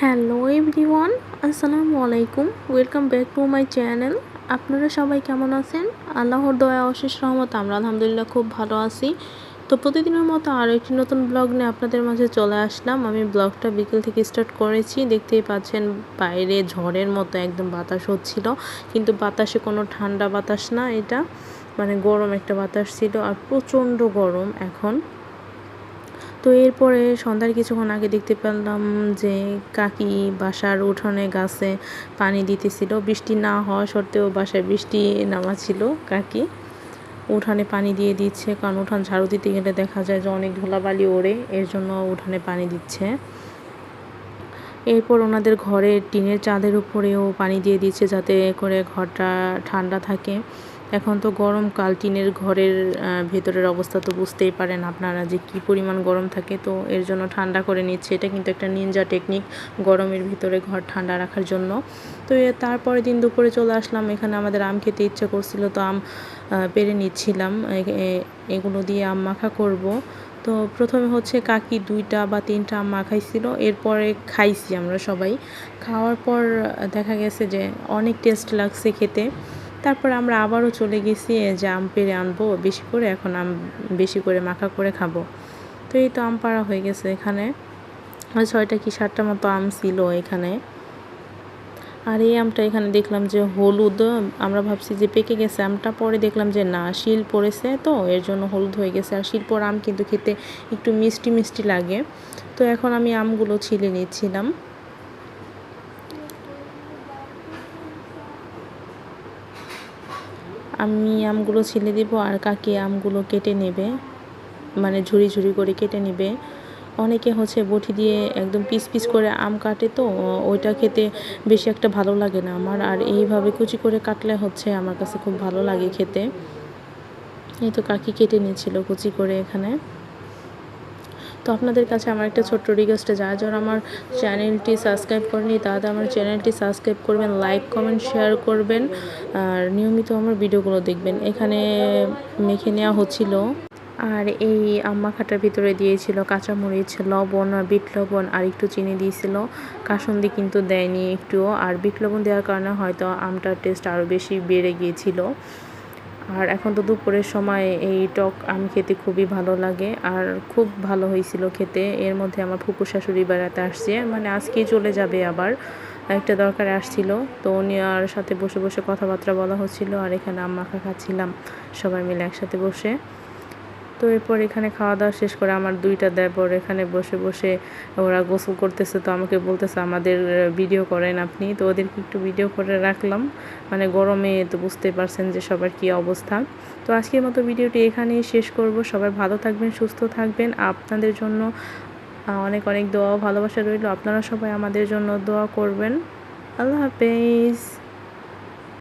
Hello everyone, আসসালামু আলাইকুম। Welcome back to my channel. আপনারা সবাই কেমন আছেন? আল্লাহর দয়া, অশেষ রহমত, আমরা আলহামদুলিল্লাহ খুব ভালো আছি। তো প্রতিদিনের মতো আরও একটি নতুন ব্লগ নিয়ে আপনাদের মাঝে চলে আসলাম। আমি ব্লগটা বিকেল থেকে স্টার্ট করেছি। দেখতেই পাচ্ছেন, বাইরে ঝড়ের মতো একদম বাতাস হচ্ছিল। কিন্তু বাতাসে কোনো ঠান্ডা বাতাস না এটা। মানে গরম একটা বাতাস ছিল আর প্রচণ্ড গরম এখন। তো এরপরে সন্ধ্যার কিছুক্ষণ আগে দেখতে পেলাম যে কাকি বাসার উঠোনে গাছে পানি দিতেছিল। বৃষ্টি না হওয়া সত্ত্বেও বাসায় বৃষ্টি নামা ছিল কাকি। উঠানে পানি দিয়ে দিচ্ছে, কারণ উঠান ঝাড়ু দিতে গেলে দেখা যায় যে অনেক ধুলাবালি ওড়ে, এর জন্য উঠানে পানি দিচ্ছে। এরপর ওনাদের ঘরের টিনের চাঁদের উপরেও পানি দিয়ে দিচ্ছে যাতে করে ঘরটা ঠান্ডা থাকে। এখন তো গরমকাল টিনের ঘরের ভেতরের অবস্থা তো বুঝতেই পারেন আপনারা যে কি পরিমাণ গরম থাকে। তো এর জন্য ঠান্ডা করে নিচ্ছে। এটা কিন্তু একটা নিনজা টেকনিক গরমের ভিতরে ঘর ঠান্ডা রাখার জন্য। তো তারপরে দিন দুপুরে চলে আসলাম। এখানে আমাদের আম খেতে ইচ্ছা করছিল, তো আম পেরে নিচ্ছিলাম। এগুলো দিয়ে আম মাখা করব। তো প্রথমে হচ্ছে কাকি দুইটা বা তিনটা আম মাখাইছিল। এরপরে খাইছি আমরা সবাই। খাওয়ার পর দেখা গেছে যে অনেক টেস্ট লাগছে খেতে। তারপর আমরা আবারও চলে গেছি যে আম পেরে আনব, বেশি করে এখন আম বেশি করে মাখা করে খাব। তো এই তো আম পাড়া হয়ে গেছে এখানে। ছয়টা কি সাতটা মতো আম ছিল এখানে। আর এই আমটা এখানে দেখলাম যে হলুদ, আমরা ভাবছি যে পেকে গেছে আমটা, পরে দেখলাম যে না, শিল পড়েছে তো, এর জন্য হলুদ হয়ে গেছে। আর শিল পর আম কিন্তু খেতে একটু মিষ্টি মিষ্টি লাগে। তো এখন আমি আমগুলো ছিলে নিচ্ছিলাম। আমি আমগুলো ছিলে দিব আর কাকি আমগুলো কেটে নেবে। মানে ঝুড়ি ঝুড়ি করে কেটে নেবে। অনেকে হচ্ছে বটি দিয়ে একদম পিস পিস করে আম কাটে তো, ওইটা খেতে বেশি একটা ভালো লাগে না আমার। আর এইভাবে কুচি করে কাটলে হচ্ছে আমার কাছে খুব ভালো লাগে খেতে। এই তো কাকি কেটে নিয়েছিল কুচি করে এখানে। তো আপনাদের কাছে আমার একটা ছোট্ট রিকোয়েস্ট যারা যারা আমার চ্যানেলটি সাবস্ক্রাইব করেনি তারা আমার চ্যানেলটি সাবস্ক্রাইব করবেন লাইক কমেন্ট শেয়ার করবেন, আর নিয়মিত আমার ভিডিওগুলো দেখবেন। এখানে মেখে নেওয়া হচ্ছিল। আর এই আম্মা খাটার ভিতরে দিয়েছিল কাঁচামরিচ, লবণ, বিট লবণ, আর একটু চিনি দিয়েছিল। কাসন্দি কিন্তু দেয়নি একটুও। আর বিট লবণ দেওয়ার কারণে হয়তো আমটার টেস্ট আরও বেশি বেড়ে গিয়েছিল। আর এখন তো দুপুরের সময় এই টক আম খেতে খুবই ভালো লাগে। আর খুব ভালো হয়েছিল খেতে। এর মধ্যে আমার ফুপু শাশুড়ি বেড়াতে আসছে। মানে আজকেই চলে যাবে আবার। একটা দরকারে আসছিল। তো উনি আর সাথে বসে বসে কথাবার্তা বলা হচ্ছিল। আর এখানে আম মাখা খাচ্ছিলাম সবাই মিলে একসাথে বসে। তো এরপর এখানে খাওয়া দাওয়া শেষ করে আমার দুইটা দেবর এখানে বসে বসে ওরা গোসল করতেছে। তো আমাকে বলতেছে, আমাদের ভিডিও করেন আপনি। তো ওদেরকে একটু ভিডিও করে রাখলাম। মানে গরমে তো বুঝতে পারছেন যে সবার কি অবস্থা। তো আজকের মতো ভিডিওটি এখানেই শেষ করব। সবাই ভালো থাকবেন, সুস্থ থাকবেন। আপনাদের জন্য অনেক অনেক দোয়া ভালোবাসা রইল। আপনারা সবাই আমাদের জন্য দোয়া করবেন। আল্লাহ হাফেজ।